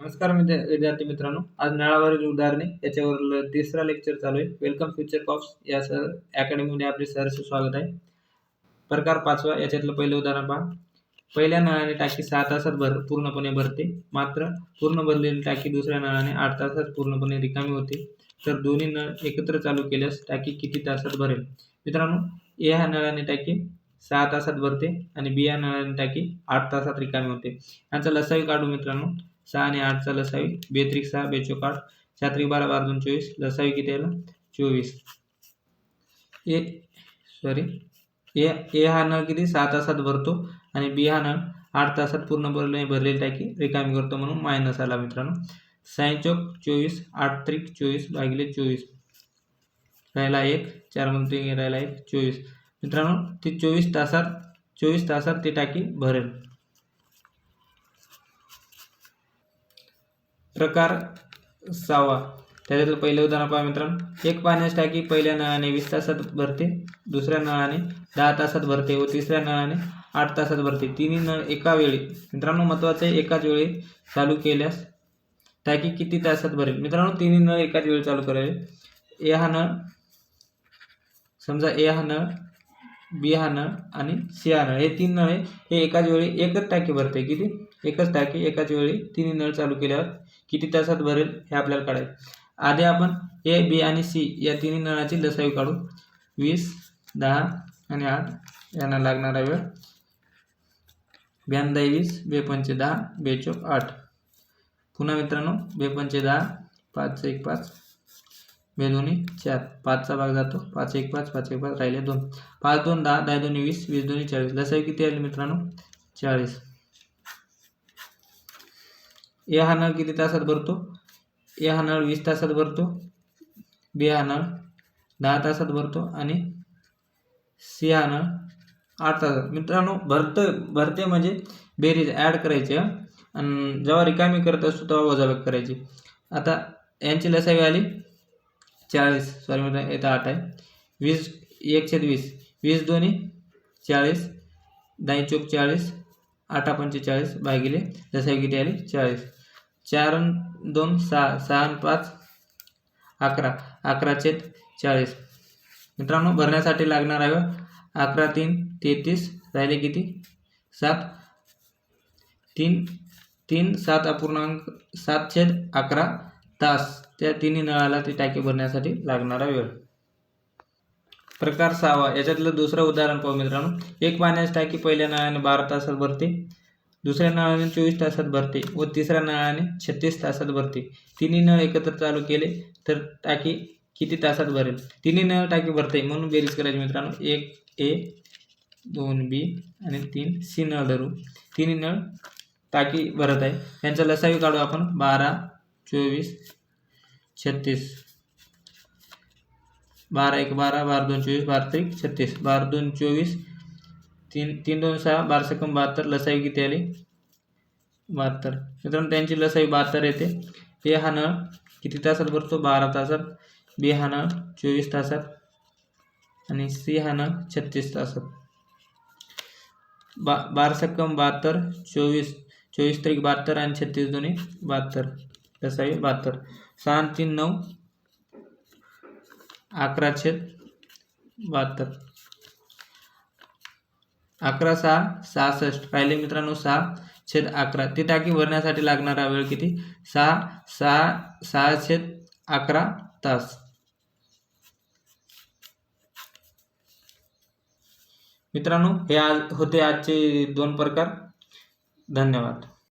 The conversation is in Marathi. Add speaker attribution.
Speaker 1: नमस्कार विद्यार्थी मित्रांनो. आज नळावरील उदाहरणे याच्यावर तिसरा लेक्चर चालू आहे. वेलकम फ्युचर कॉप्स या सर अकॅडमीमध्ये आपले सरचं स्वागत आहे. प्रकार पाचवा याच्यातलं पहिलं उदाहरण पहा. पहिल्या नळाने टाकी सहा तासात भर पूर्णपणे भरते. मात्र पूर्ण भरलेली टाकी दुसऱ्या नळाने आठ तासात पूर्णपणे रिकामी होते. तर दोन्ही नळ एकत्र चालू केल्यास टाकी किती तासात भरेल? मित्रांनो ए ह्या नळाने टाकी सहा तासात भरते आणि बी या नळाने टाकी आठ तासात रिकामी होते. यांचा लसावी काढू मित्रांनो. सहा आणि आठचा लसावी बेत्रिक सहा बेचोक आठ छात्री बारा बारा दोन चोवीस लसावी किती आला? चोवीस. ए सॉरी ए ए हा नळ किती? सहा तासात भरतो आणि बी हा नळ आठ तासात पूर्ण भरले भरलेली टाकी रिकामी करतो म्हणून मायनस आला मित्रांनो. साईन चौक चोवीस आठ त्रिक चोवीस भागिले चोवीस. राहिला एक चारमध्ये राहिला एक चोवीस. मित्रांनो ती चोवीस तासात चोवीस तासात ती टाकी भरेल. प्रकार सावा त्याच्यातलं पहिलं उदाहरण पहा मित्रांनो. एक पाण्याची टाकी पहिल्या नळाने वीस तासात भरते दुसऱ्या नळाने दहा तासात भरते व तिसऱ्या नळाने आठ तासात भरते. तिन्ही नळ एका वेळी. मित्रांनो महत्त्वाचं आहे एकाच वेळी चालू केल्यास टाकी किती तासात भरेल? मित्रांनो तिन्ही नळ एकाच वेळी चालू करावे. ए हा नळ समजा ए हा नळ बी नळ आणि सी नळ हे तीन नळे हे एकाच वेळी एकच टाकी भरते. किती? एकच टाकी. एकाच वेळी तिन्ही नळ चालू केल्यावर किती तासात भरेल हे आपल्याला काढायचं. आधी आपण ए बी आणि सी या तिन्ही नळाची लसावी काढू. वीस दहा आणि आठ यांना लागणारा वेळ. ब्याण्णव वीस बेपंचे दहा बेचोक आठ. पुन्हा मित्रांनो बेपंचे दहा पाच एक पाच. बेदोन्ही चार. पाचचा भाग जातो. पाच एक पाच पाच एक पाच राहिले दोन. पाच दोन दहा दहा दोन्ही वीस वीस दोन्ही चाळीस. लसाई किती आली मित्रांनो? चाळीस. ए हा नळ किती तासात भरतो? ए हा नळ वीस तासात भरतो. बी हा नळ दहा तासात भरतो आणि सी हा नळ आठ तासात. मित्रांनो भरतं भरते म्हणजे बेरीज ॲड करायची आणि जेव्हा रिकामी करत असतो तेव्हा वजाबाकी करायची. आता यांची लसावी आली. चाळीस. सॉरी मित्र येतं आठ आहे. वीस एकशे वीस. वीस दोन्ही चाळीस. दाई चौक चाळीस. आठा पंचेचाळीस भागिले. लसावी किती आली? चाळीस. चार दोन सहा. सहा पाच अकरा. अकरा छेद चाळीस. मित्रांनो भरण्यासाठी लागणार आहे हो. अकरा तीन तेहतीस. राहिले किती? सात. तीन तीन सात अपूर्णांक सात छेद अकरा. तास त्या तिन्ही नळाला ती टाकी भरण्यासाठी लागणारा वेळ. प्रकार सहावा. याच्यातलं दुसरं उदाहरण पाहू मित्रांनो. एक पाण्याची टाकी पहिल्या नळाने बारा तासात भरते. दुसऱ्या नळाने चोवीस तासात भरते व तिसऱ्या नळाने छत्तीस तासात भरते. तिन्ही नळ एकत्र चालू केले तर टाकी किती तासात भरेल? तिन्ही नळ टाकी भरते म्हणून बेरीज करायची मित्रांनो. एक ए दोन बी आणि तीन सी नळ धरू. तिन्ही नळ टाकी भरत आहे. यांचा लसावी काढू आपण. बारा चोवीस छत्तीस. बारा एक बारा बारा दोन चोवीस बारा त्रिक छत्तीस. बारा दोन चोवीस तीन तीन दोन सहा बारा सकम बहात्तर. लसाई किती आली? बहात्तर. मित्रांनो त्यांची लसाई बहात्तर येते. ए हा नळ किती तासात भरतो? बारा तासात. बी हा नळ चोवीस तासात. आणि सी हा नळ छत्तीस तासात. बा बारा सक्कम बहात्तर चोवीस. चोवीस तारीख बहात्तर आणि छत्तीस दोन्ही बहात्तर. लसावी बहात्तर. सहा तीन नऊ. अकरा छेद. बहात्तर. अकरा सहा सहासष्ट. राहिले मित्रांनो सहा छेद अकरा. ती टाकी भरण्यासाठी लागणारा वेळ किती? सहा सहा सहा छेद अकरा तास. मित्रांनो हे आज होते आजचे दोन प्रकार. धन्यवाद.